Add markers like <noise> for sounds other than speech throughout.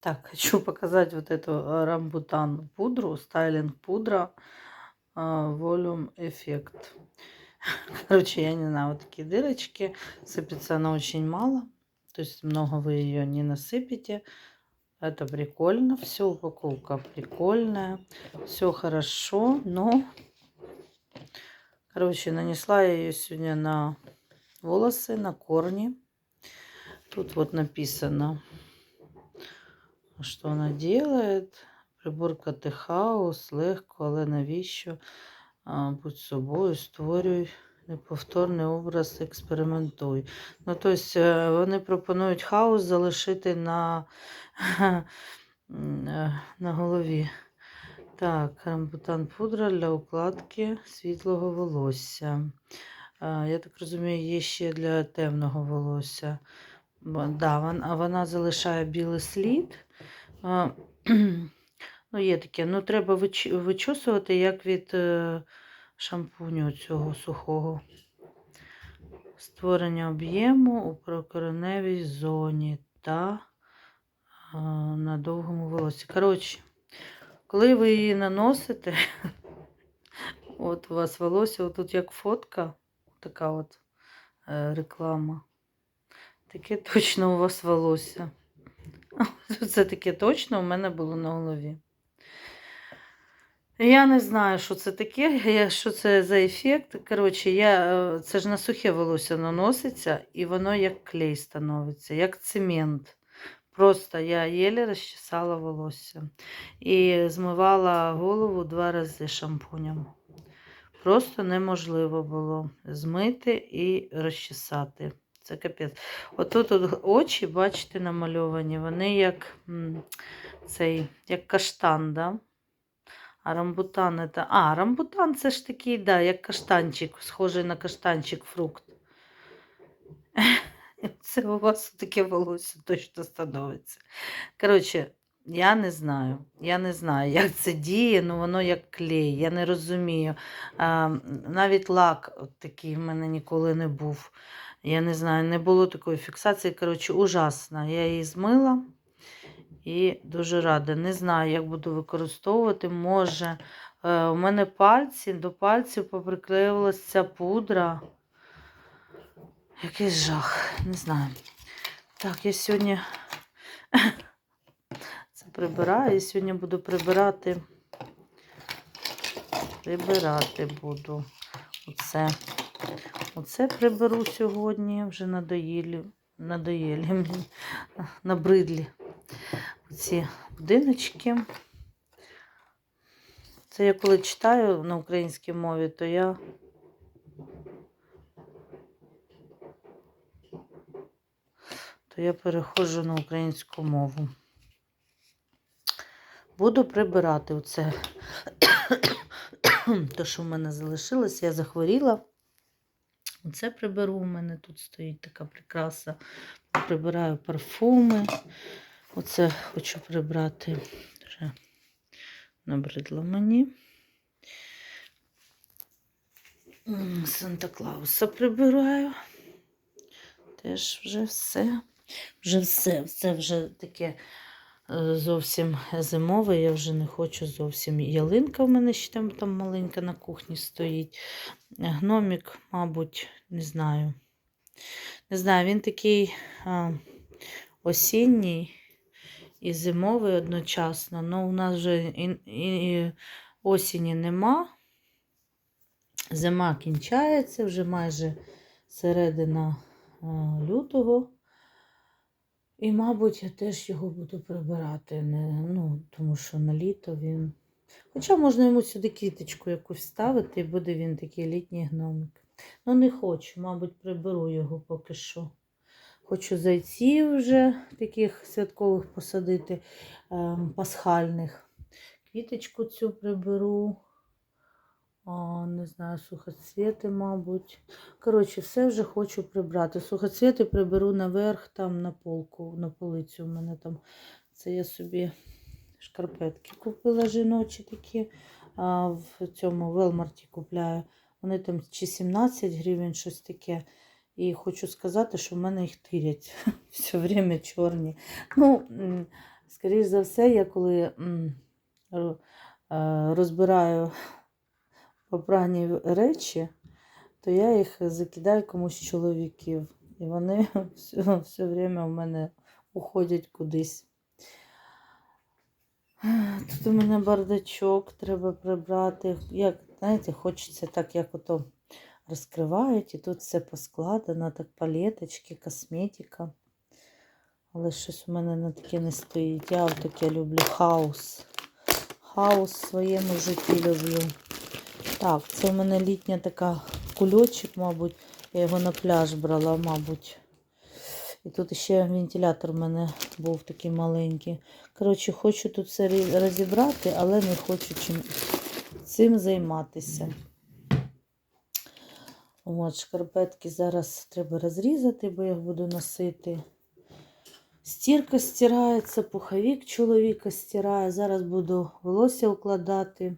Так, <laughs> хочу показать вот эту э, рамбутан пудру, стайлинг пудра, а, Volume Effect. <laughs> Короче, я не знаю, вот такие дырочки. Сыпется она очень мало. То есть много вы ее не насыпете. Это прикольно. Все, упаковка прикольная. Все хорошо, но... Короче, нанесла я ее сегодня на волосы, на корни. Тут вот написано, що вона делает. Приборка Техаус, легко, але навіщо? Будь собою, створюй неповторний образ, експериментуй. Ну, тобто, е, вони пропонують хаос залишити на, <laughs> е, на голові. Так, рамбутан пудра для укладки світлого волосся. Я так розумію, є ще для темного волосся. Да, вон- а вона залишає білий слід. <clears throat> Ну, є таке. Ну, треба вич- вичосувати, як від е, шампуню цього сухого. Створення об'єму у прокореневій зоні та на довгому волосі. Коротше, коли ви її наносите, <laughs> от у вас волосся, отут як фотка, така от е, реклама. Таке точно у вас волосся. <laughs> Це таке точно у мене було на голові. Я не знаю, що це таке, що це за ефект. Коротше, я, е, це ж на сухе волосся наноситься, і воно як клей становиться, як цемент. Просто я єле розчесала волосся і змивала голову два рази шампунем. Просто неможливо було змити і розчесати. Це капець. Отут от очі, бачите, намальовані, вони як цей, як каштан, да? А рамбутан это. А, рамбутан це ж такий, да, як каштанчик, схожий на каштанчик фрукт. <laughs> Це у вас таке волосся точно становиться. Коротше, я не знаю. Я не знаю, як це діє, ну воно як клей. Я не розумію. А, навіть лак такий в мене ніколи не був. Я не знаю, не було такої фіксації. Коротше, ужасно. Я її змила і дуже рада. Не знаю, як буду використовувати. Може, е, у мене пальці, до пальців поприклеювалася ця пудра. Якийсь жах, не знаю. Так, я сьогодні прибираю. І сьогодні буду прибирати. Прибирати буду. Оце. Оце приберу сьогодні. Вже надоїлі. Надоїлі мені. Набридлі. Оці будиночки. Це я коли читаю на українській мові, то я то я переходжу на українську мову. Буду прибирати оце. <coughs> То, що в мене залишилось, я захворіла. Оце приберу. У мене тут стоїть така прикраса. Прибираю парфуми. Оце хочу прибрати. Вже набридло мені. Санта Клауса прибираю. Теж вже все. Вже все. Це вже таке зовсім зимове. Я вже не хочу зовсім. Ялинка в мене ще там, там маленька на кухні стоїть. Гномік, мабуть, не знаю. Не знаю, він такий а, осінній і зимовий одночасно. Ну, у нас вже і, і осені нема. Зима кінчається, вже майже середина лютого. І, мабуть, я теж його буду прибирати, не, ну, тому що на літо він. Хоча можна йому сюди квіточку якусь ставити, і буде він такий літній гномик. Ну, не хочу, мабуть, приберу його поки що. Хочу зайців вже таких святкових посадити, ем, пасхальних. Квіточку цю приберу. Не знаю, сухоцвіти, мабуть. Коротше, все вже хочу прибрати. Сухоцвіти приберу наверх, там на полку, на полицю. У мене там це я собі шкарпетки купила жіночі такі. А, в цьому Велмарті купляю. Вони там чи 17 гривень, щось таке. І хочу сказати, що в мене їх тирять <laughs> все время чорні. Ну, Скоріш за все, я коли е, розбираю попрані речі, то я їх закидаю комусь чоловіків. І вони <laughs> все, все время в мене уходять кудись. Тут у мене бардачок треба прибрати. Як, знаєте, хочеться так, як ото розкривають, і тут все поскладено, так палеточки, косметика. Але щось у мене на таке не стоїть. Я таке люблю хаос. Хаос в своєму житті люблю. Так, це в мене літня така кульочок, мабуть. Я його на пляж брала, мабуть. І тут ще вентилятор в мене був такий маленький. Коротше, хочу тут все розібрати, але не хочу чим цим займатися. От, шкарпетки зараз треба розрізати, бо я їх буду носити. Стірка стирається, пуховик чоловіка стирає. Зараз буду волосся укладати.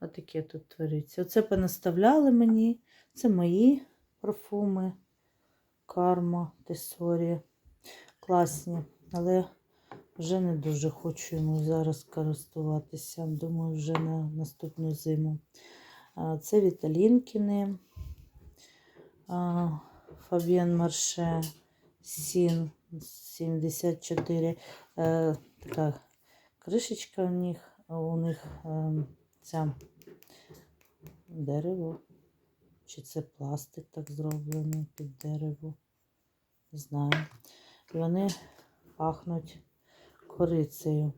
Отаке тут твориться. Оце понаставляли мені. Це мої парфуми. Карма, Тесорі. Класні. Але вже не дуже хочу йому зараз користуватися. Думаю, вже на наступну зиму. Це Віталінкіни. Фабіан Марше. Сін 74. Е, така кришечка у них, у них е, ця дерево. Чи це пластик так зроблений під дерево? Не знаю. І вони пахнуть корицею.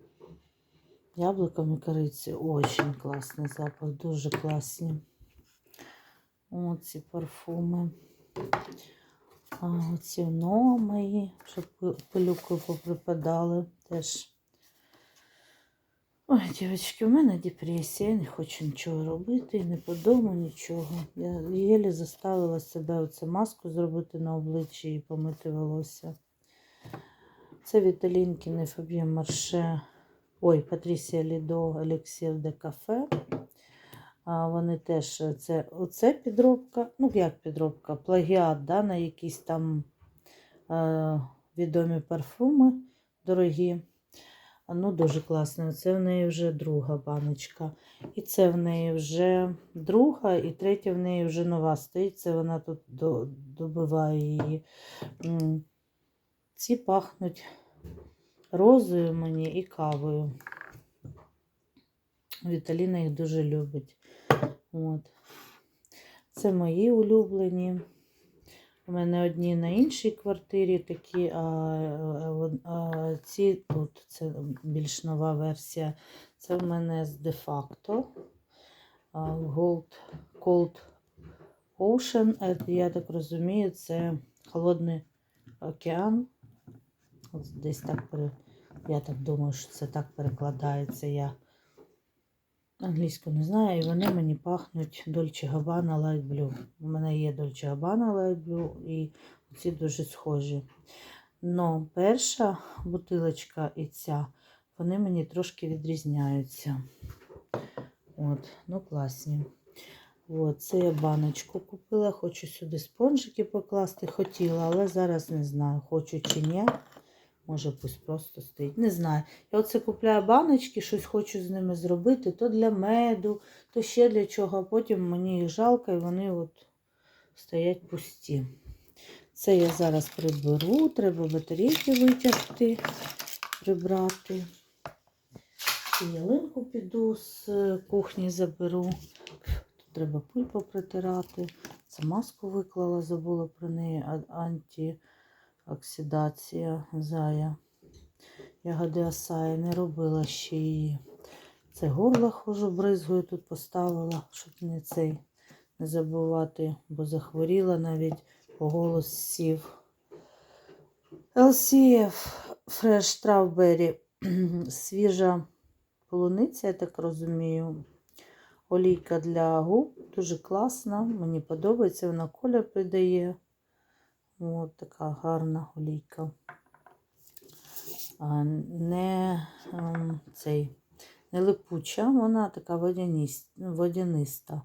Яблуками кориці. Очень класний запах, дуже класні. Оці парфуми. А, оці но мої, щоб пи- пилюкою поприпадали теж. Ой, дівчатки, у мене депресія, я не хочу нічого робити, і не по дому, нічого. Я єлі заставила себе оцю маску зробити на обличчі і помити волосся. Це Віталінкіни Фаб'є Марше. Ой, Патрісія Лідо, Елексір де кафе. А вони теж це оце підробка. Ну, як підробка? Плагіат, да, на якісь там е, відомі парфуми дорогі. Ну, дуже класно. Це в неї вже друга баночка. І це в неї вже друга, і третя в неї вже нова стоїть. Це вона тут до, добиває її. Ці пахнуть розою мені і кавою. Віталіна їх дуже любить. От. Це мої улюблені. У мене одні на іншій квартирі такі, а, а, а ці тут це більш нова версія. Це в мене з де-факто. Gold, Cold Ocean. Е, Я так розумію, це холодний океан. Десь так. Я так думаю, що це так перекладається. Я англійську не знаю, і вони мені пахнуть Dolce Gabbana Light Blue. У мене є Dolce Gabbana Light Blue, і ці дуже схожі. Но перша бутилочка і ця, вони мені трошки відрізняються. От, ну класні. От, це я баночку купила, хочу сюди спонжики покласти, хотіла, але зараз не знаю, хочу чи ні. Може, пусть просто стоїть. Не знаю. Я оце купляю баночки, щось хочу з ними зробити, то для меду, то ще для чого, а потім мені їх жалко і вони от стоять пусті. Це я зараз приберу, треба батарейки витягти, прибрати. І ялинку піду з кухні заберу. Тут треба пиль попритирати. Це маску виклала, забула про неї а- антиоксидація зая. Ягоди асаї не робила ще її. Це горло хожу, бризгою тут поставила, щоб не цей не забувати, бо захворіла навіть голос сів. LCF Fresh Strawberry. Свіжа полуниця, я так розумію. Олійка для губ. Дуже класна. Мені подобається, вона колір придає. От така гарна олійка. Не ем, цей, не липуча, вона така водяниста.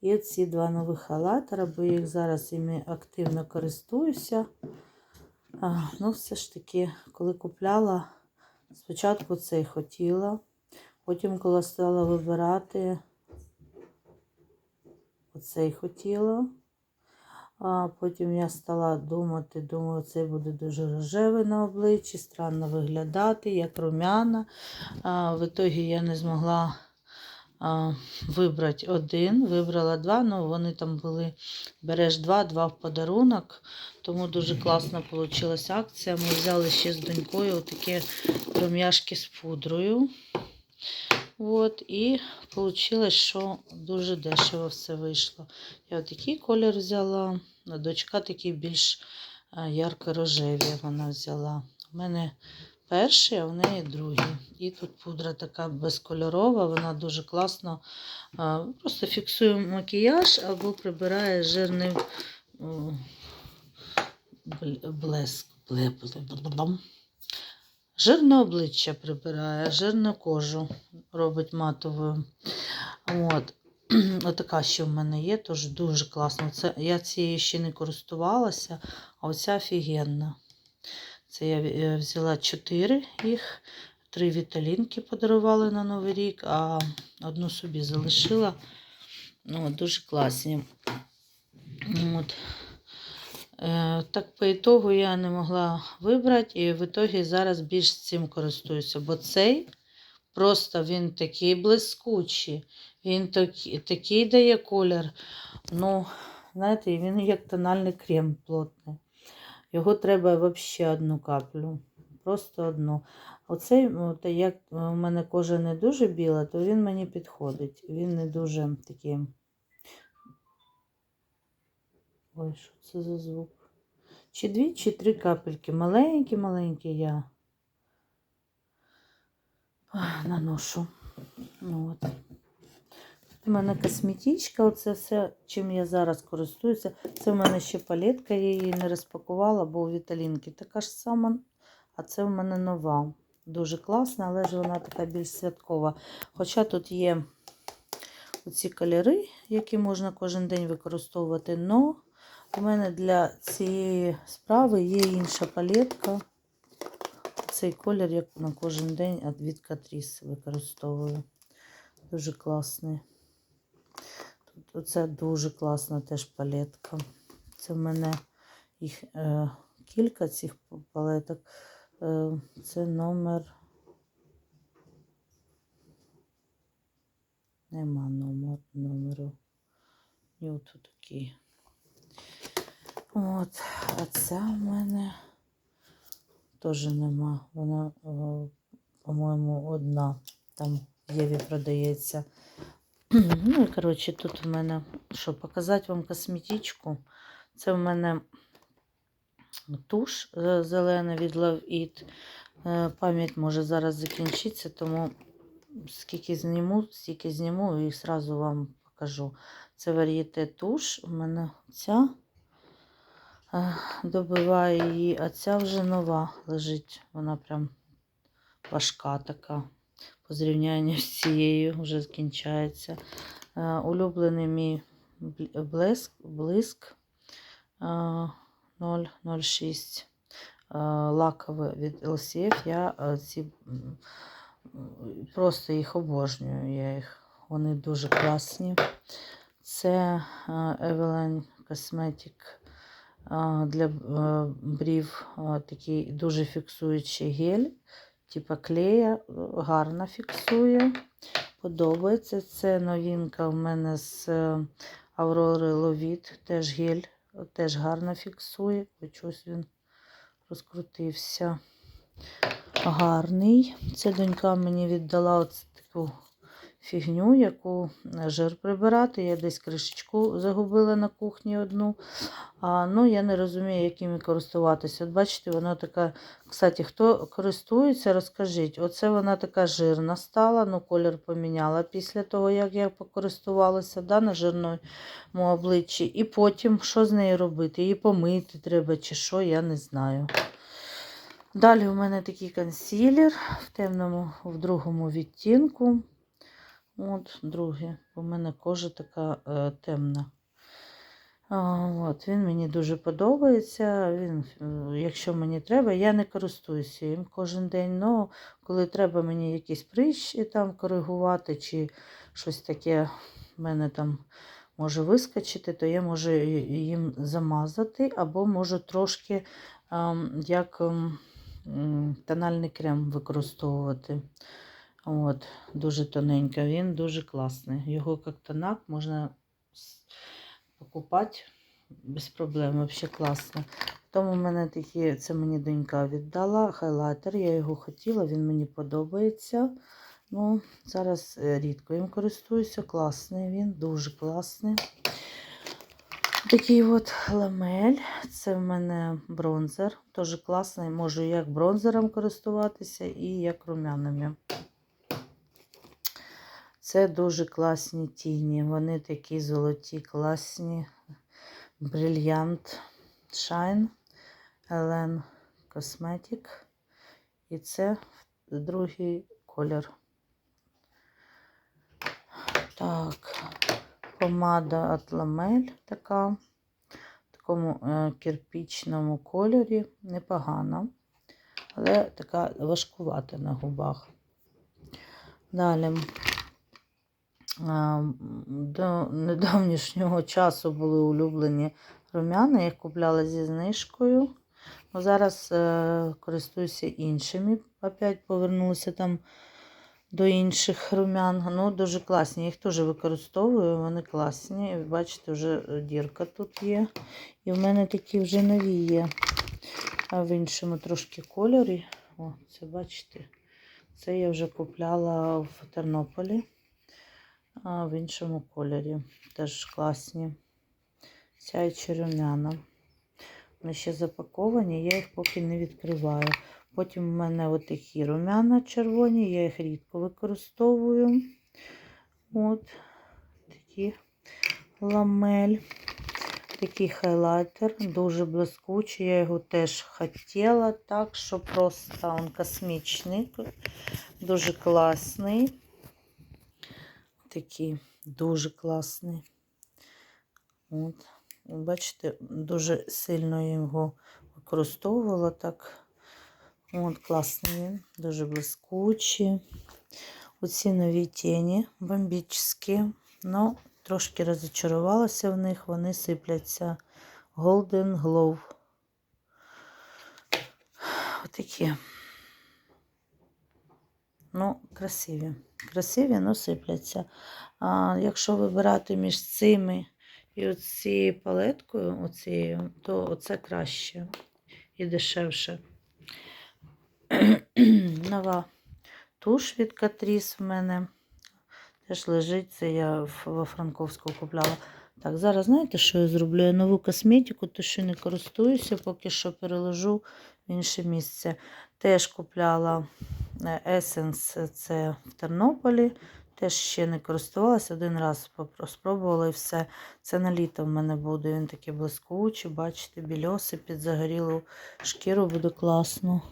І ці два нових халатера, бо я їх зараз іми активно користуюся. Ну, все ж таки, коли купляла, Спочатку цей хотіла, потім, коли стала вибирати, оцей хотіла. А потім я стала думати, думаю, цей буде дуже рожевий на обличчі, странно виглядати, як румяна. В ітогі я не змогла а, вибрати один, вибрала два, ну вони там були, береш два, два в подарунок, тому дуже класно вийшла акція. Ми взяли ще з донькою такі рум'яшки з пудрою. От, і вийшло, що дуже дешево все вийшло. Я такий колір взяла, а дочка такий більш ярко-рожевий вона взяла. У мене перший, а в неї другий. І тут пудра така безкольорова, вона дуже класно просто фіксує макіяж або прибирає жирний блеск. Жирне обличчя прибирає, жирну кожу робить матовою. От. Отака ще в мене є, тож дуже класно. Це, я цією ще не користувалася, а оця офігенна. Це я е, взяла 4 їх, три віталінки подарували на Новий рік, а одну собі залишила. Ну, дуже класні. От. Е, Так, по ітогу я не могла вибрати, і в ітогі зараз більш цим користуюся, бо цей просто він такий блискучий, він такий, такий дає колір. Ну, знаєте, він як тональний крем плотний. Його треба взагалі одну каплю. Просто одну. Оцей, от, як у мене кожа не дуже біла, то він мені підходить. Він не дуже такий. Ой, що це за звук? Чи дві, чи три капельки. Маленькі-маленькі я наношу. Ну, от. У мене косметичка, оце все, чим я зараз користуюся. Це в мене ще палетка, я її не розпакувала, бо у Віталінки така ж сама, а це в мене нова. Дуже класна, але ж вона така більш святкова. Хоча тут є оці кольори, які можна кожен день використовувати. Но у мене для цієї справи є інша палетка. Цей колір я на кожен день від Catrice використовую. Дуже класний. Тут оце дуже класна теж палетка. Це в мене їх е, кілька цих палеток. Е, це номер. Нема номер, номеру. Нют такий. От, а ця в мене теж нема. Вона, е, по-моєму, одна. Там в Єві продається. <clears throat> Ну і коротше, тут у мене, що, показати вам косметичку. Це в мене туш е, зелена від Love It. Е, Пам'ять може зараз закінчитися, тому скільки зніму, стільки зніму і одразу вам покажу. Це варієте туш. У мене ця добиває її, а ця вже нова лежить. Вона прям важка така. По зрівнянню з цією вже скінчається. Е, Улюблений мій блиск, блиск е, 006 е, лаковий від LCF. Я ці просто їх обожнюю. Я їх, вони дуже класні. Це Evelyn Cosmetic для е, брів е, такий дуже фіксуючий гель. Типа клея, е, гарно фіксує. Подобається. Це новинка в мене з е, Аврори Ловіт. Теж гель, е, теж гарно фіксує. Чогось він розкрутився. Гарний. Це донька мені віддала оце таку фігню, яку е, жир прибирати. Я десь кришечку загубила на кухні одну. А, ну, я не розумію, якими користуватися. От бачите, вона така. Кстати, хто користується, розкажіть. Оце вона така жирна стала, ну колір поміняла після того, як я покористувалася да, на жирному обличчі. І потім, що з нею робити? Її помити треба чи що, я не знаю. Далі у мене такий консилер в темному, в другому відтінку. От, другий. У мене кожа така е, темна. От, він мені дуже подобається. Він, е, якщо мені треба, я не користуюся їм кожен день. але коли треба мені якийсь прищ і там коригувати, чи щось таке в мене там може вискочити, то я можу їм замазати, або можу трошки ем, як м, тональний крем використовувати. От, дуже тоненько, він дуже класний. Його як тонак можна покупати без проблем, взагалі класно. Тому мене такі, це мені донька віддала, хайлайтер, я його хотіла, він мені подобається. Ну, зараз е, рідко їм користуюся, класний він, дуже класний. Такий от ламель, це в мене бронзер, теж класний, можу як бронзером користуватися і як румянами. Це дуже класні тіні. Вони такі золоті, класні. Brilliant Shine Ellen Cosmetic. І це другий колір. Так, помада от Lamel така. В такому е, кирпічному кольорі. Непогана. Але така важкувата на губах. Далі. До недавнішнього часу були улюблені румяна, їх купляла зі знижкою. Ну, зараз е, користуюся іншими. Опять повернулася там до інших румян. Ну, дуже класні. Їх теж використовую, вони класні. Бачите, вже дірка тут є. І в мене такі вже нові є. А в іншому трошки кольорі. О, це бачите. Це я вже купляла в Тернополі в іншому кольорі. Теж класні. Сяючі румяна. Вони ще запаковані, я їх поки не відкриваю. Потім в мене отакі румяна червоні, я їх рідко використовую. От такі ламель. Такий хайлайтер, дуже блискучий. Я його теж хотіла, так що просто він космічний, дуже класний такий дуже класний. От. Бачите, дуже сильно його використовувала так. От, класний він, дуже блискучий. Оці нові тіні бомбічні. Ну, трошки розочарувалася в них, вони сипляться Golden Glow. Отакі. Ну, красиві. Красиві, ну сипляться. А якщо вибирати між цими і цією палеткою, оцією, то оце краще і дешевше. <clears throat> Нова туш від Катріс в мене теж лежить. Це я во Франковську купляла. Так, зараз знаєте, що я зроблю? Я нову косметику, то що не користуюся, поки що переложу в інше місце. Теж купляла е, Essence, це в Тернополі. Теж ще не користувалася, один раз спробувала і все. Це на літо в мене буде. Він такий блискучий, бачите, більоси під загорілу шкіру буде класно.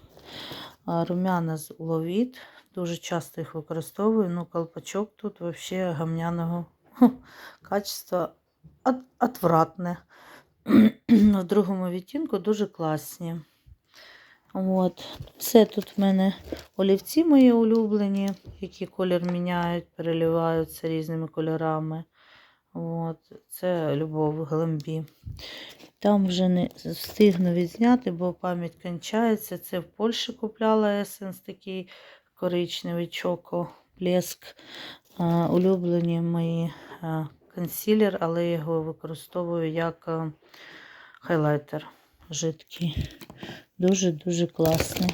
Румяна з Ловіт. Дуже часто їх використовую. Ну, колпачок тут взагалі гамняного качества отвратне. <clears throat> В другому відтінку дуже класні. От. Все тут в мене олівці мої улюблені, які колір міняють, переливаються різними кольорами. От. Це любов глембі. Там вже не встигну відзняти, бо пам'ять кончається. Це в Польщі купляла есенс такий коричневий чоко, блеск. Улюблені мої а, консилер, але його використовую як хайлайтер жидкий. Дуже-дуже класний.